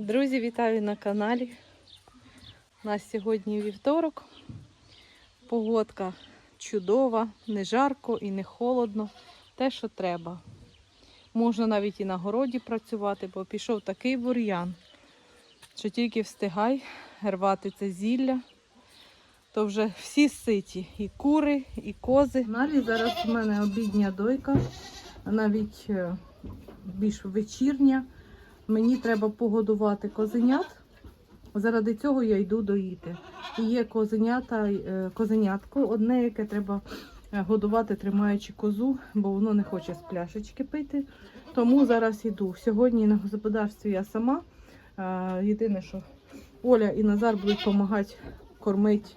Друзі, вітаю на каналі. У нас сьогодні вівторок. Погодка чудова, не жарко і не холодно. Те, що треба. Можна навіть і на городі працювати, бо пішов такий бур'ян, що тільки встигай рвати це зілля. То вже всі ситі, і кури, і кози. Налі зараз у мене обідня дойка, навіть е, більш вечірня. Мені треба погодувати козенят. Заради цього я йду доїти. І є козенята, е, козенятко, одне, яке треба е, годувати, тримаючи козу, бо воно не хоче з пляшечки пити. Тому зараз йду. Сьогодні на господарстві я сама. Е, Єдине, що Оля і Назар будуть допомагати кормити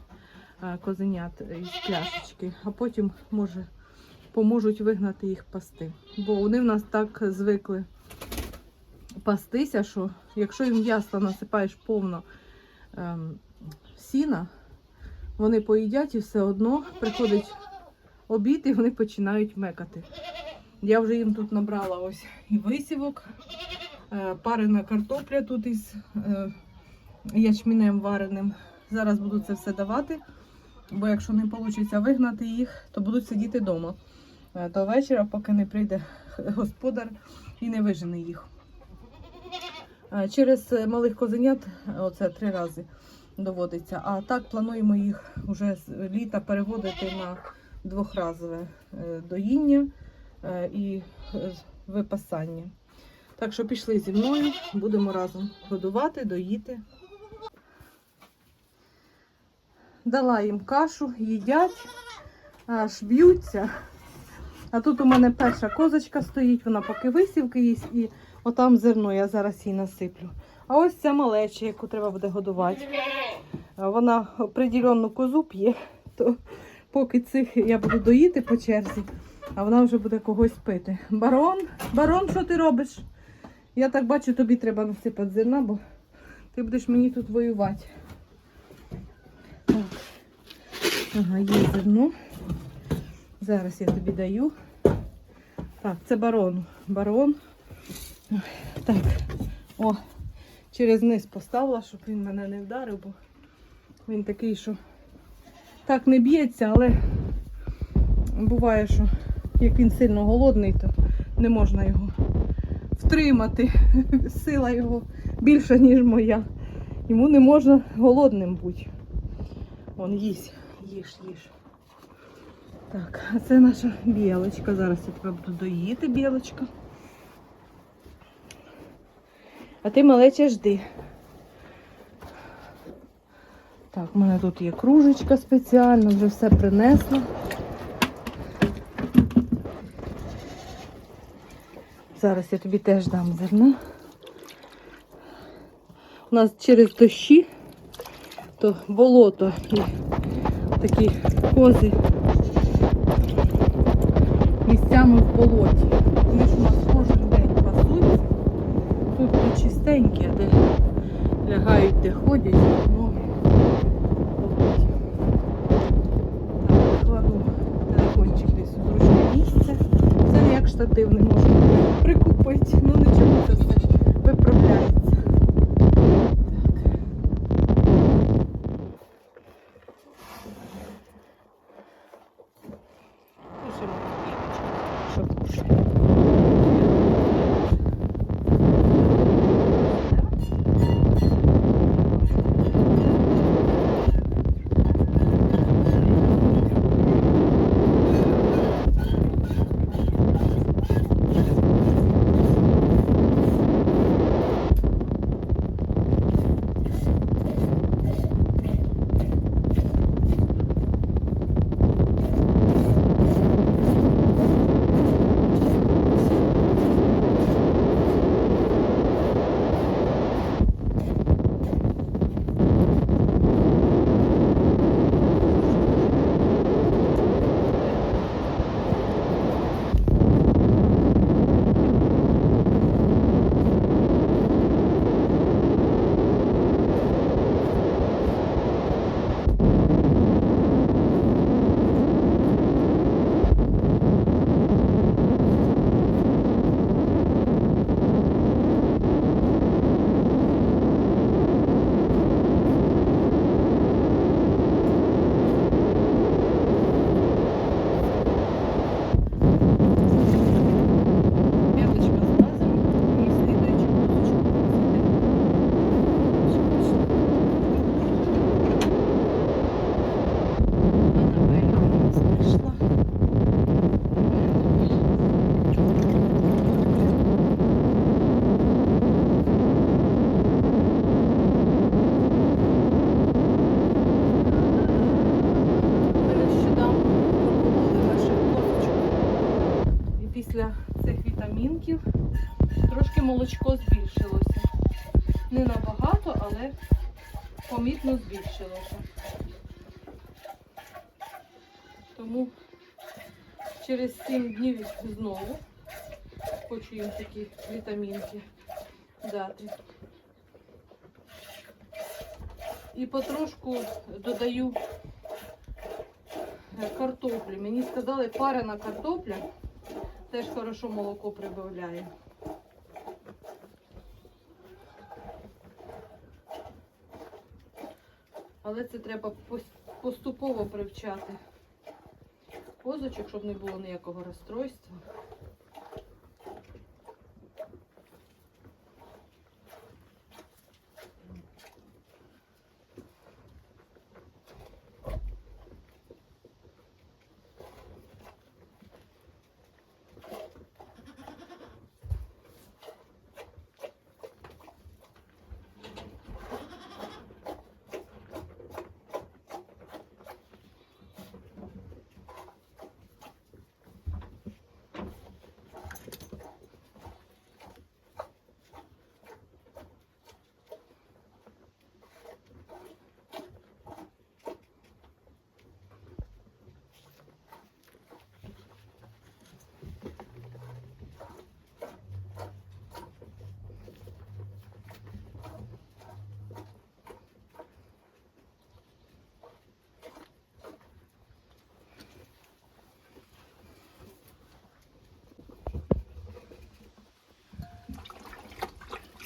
козенят із пляшечки, а потім, може, поможуть вигнати їх пасти. Бо вони в нас так звикли пастися, що якщо їм ясно насипаєш повно ем, сіна, вони поїдять і все одно приходить обід і вони починають мекати. Я вже їм тут набрала ось і висівок, е, парена картопля тут із е, ячмінем вареним. Зараз буду це все давати, бо якщо не вийде вигнати їх, то будуть сидіти вдома до вечора, поки не прийде господар і не вижене їх. Е, Через е, малих козенят е, оце три рази доводиться. А так плануємо їх вже з літа переводити на двохразове доїння і випасання. Так що пішли зі мною, будемо разом годувати, доїти. Дала їм кашу, їдять, аж б'ються. А тут у мене перша козочка стоїть, вона поки висівки їсть і Отам зерно я зараз їй насиплю. А ось ця малеча, яку треба буде годувати. Вона определенну козу п'є, то поки цих я буду доїти по черзі, а вона вже буде когось пити. Барон, барон, що ти робиш? Я так бачу, тобі треба насипати зерна, бо ти будеш мені тут воювати. Так. Ага, є зерно. Зараз я тобі даю. Так, це барон. Барон. Так, о, через низ поставила, щоб він мене не вдарив, бо він такий, що так не б'ється, але буває, що як він сильно голодний, то не можна його втримати. Сила його більша, ніж моя. Йому не можна голодним бути. Вон їсть, їж, їж. Так, а це наша білочка. Зараз я тебе буду доїти, білочка. А ти малече жди. Так, у мене тут є кружечка спеціальна, вже все принесла. Зараз я тобі теж дам зерна. У нас через дощі, то болото і такі кози місцями в болоті. Вони ж у нас кожен день пасуться. Тут не чистенькі, де лягають, де ходять, ноги. болоті. Так, кладу телефончик десь у зручне місце. Це як штатив не можу прикупити. Ну молочко збільшилося. Не набагато, але помітно збільшилося. Тому через 7 днів знову хочу їм такі вітамінки дати. І потрошку додаю е, картоплі. Мені сказали, парена картопля теж хорошо молоко прибавляє. Але це треба поступово привчати позочок, щоб не було ніякого розстройства.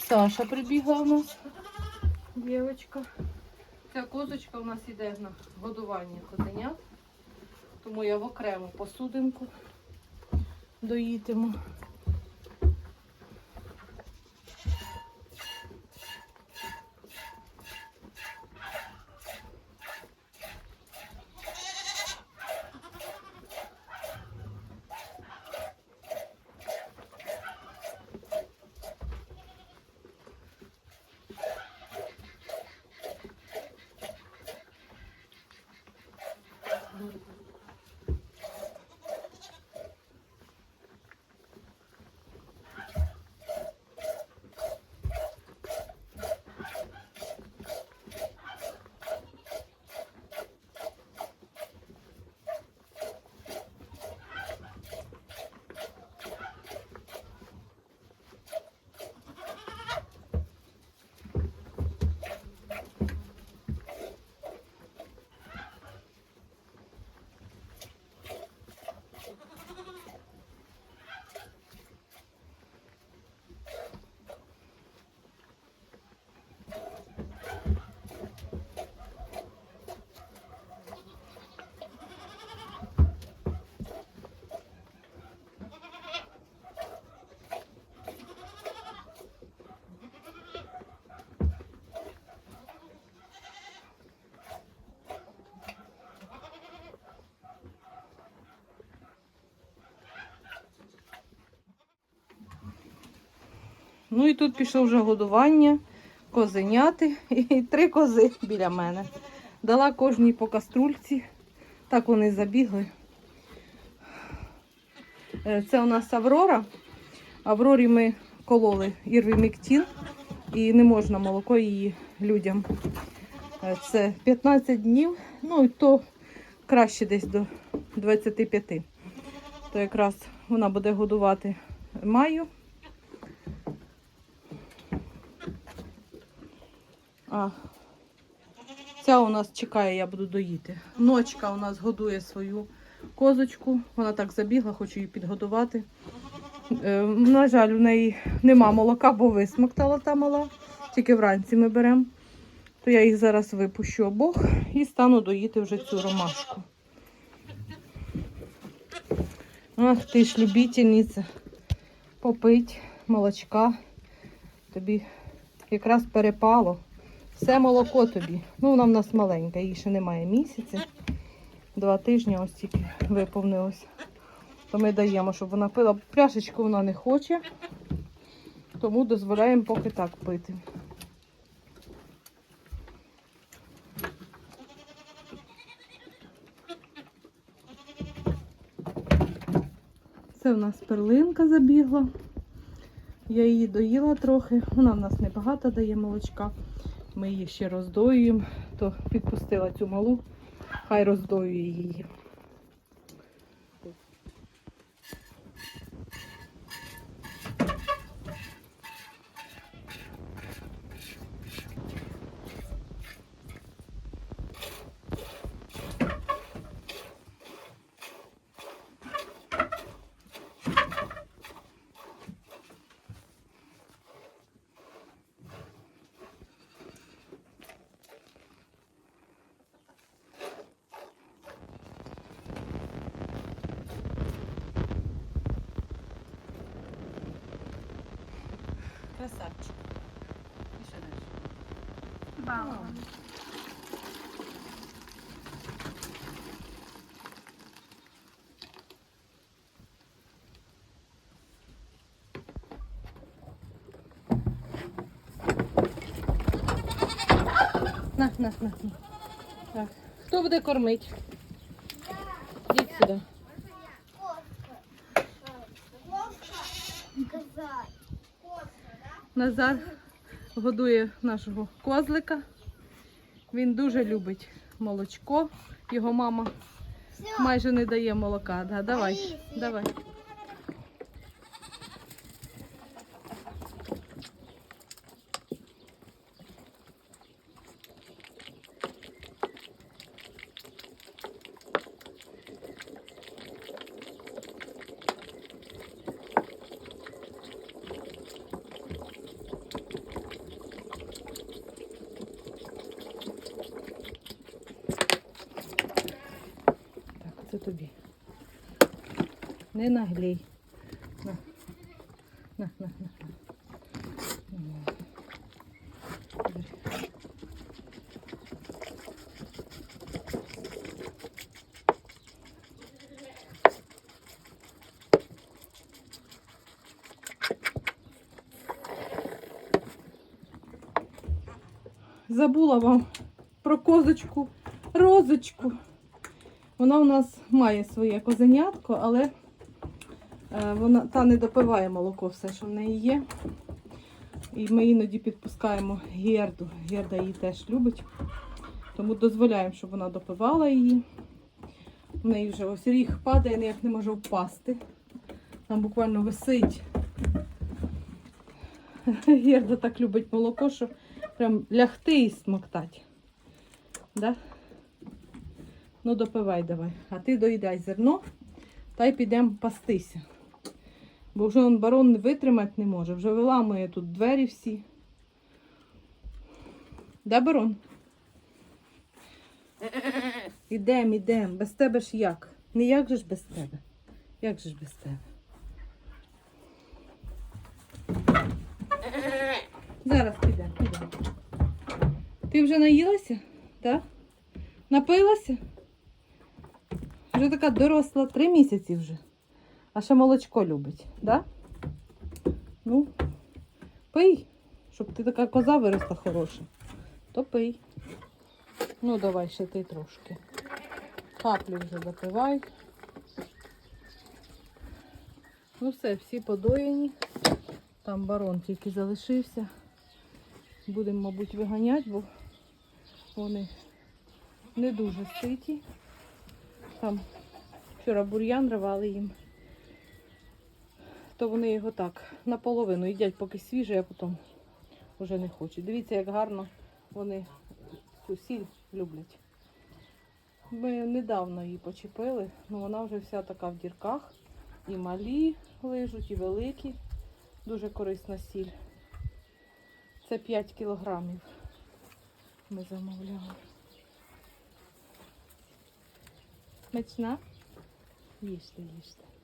Саша прибігла у нас. Дівочка. Ця козочка у нас йде на годування козенят. Тому я в окрему посудинку доїтиму. 음. Ну і тут пішло вже годування, козеняти і три кози біля мене. Дала кожній по каструльці. Так вони забігли. Е, Це у нас Аврора. Аврорі ми кололи ірвіміктін і не можна молоко її людям. Е, Це 15 днів, ну і то краще десь до 25. То якраз вона буде годувати маю. А ця у нас чекає, я буду доїти. Ночка у нас годує свою козочку. Вона так забігла, хочу її підгодувати. Е, на жаль, у неї нема молока, бо висмоктала та мала. Тільки вранці ми беремо. То я їх зараз випущу обох і стану доїти вже цю ромашку. Ах, ти ж любительниця. Попить молочка. Тобі якраз перепало. Все молоко тобі. Ну, вона в нас маленька, їй ще немає місяця. Два тижні ось тільки виповнилось. То ми даємо, щоб вона пила. Пляшечку вона не хоче, тому дозволяємо поки так пити. Це у нас перлинка забігла. Я її доїла трохи. Вона в нас небагато дає молочка. Ми її ще роздоюємо, то підпустила цю малу, хай роздоює її. Красавчик. І що далі? На, на, на, на. Так. Хто буде кормити? Ідіть сюди. Назар годує нашого козлика. Він дуже любить молочко. Його мама майже не дає молока. Да, давай, давай. Так, це тобі. Не наглій. На. На, на, на. Забула вам про козочку, розочку. Вона у нас має своє козенятко, але вона та не допиває молоко, все, що в неї є. І ми іноді підпускаємо герду. Герда її теж любить. Тому дозволяємо, щоб вона допивала її. В неї вже ось ріг падає, ніяк не може впасти. Там буквально висить. Герда так любить молоко, що прям лягти і смоктати. Да? Ну, допивай давай. А ти доїдай зерно та й підемо пастися. Бо вже он барон витримати не може. Вже виламує тут двері всі. Да, барон? Ідем, ідем. Без тебе ж як? Не як же ж без тебе? Як же ж без тебе? Зараз підемо, підемо. Ти вже наїлася? Так? Напилася? Вже така доросла три місяці вже. А ще молочко любить, да? Ну, пий, щоб ти така коза виросла хороша. То пий. Ну, давай ще ти трошки. Каплю вже допивай. Ну все, всі подоєні. Там барон тільки залишився. Будемо, мабуть, виганяти, бо вони не дуже ситі. Там вчора бур'ян рвали їм. То вони його так наполовину їдять, поки свіжий, а потім вже не хочуть. Дивіться, як гарно вони цю сіль люблять. Ми недавно її почепили, але вона вже вся така в дірках. І малі лижуть, і великі. Дуже корисна сіль. Це 5 кілограмів ми замовляли. Смачна? Їжте, їжте.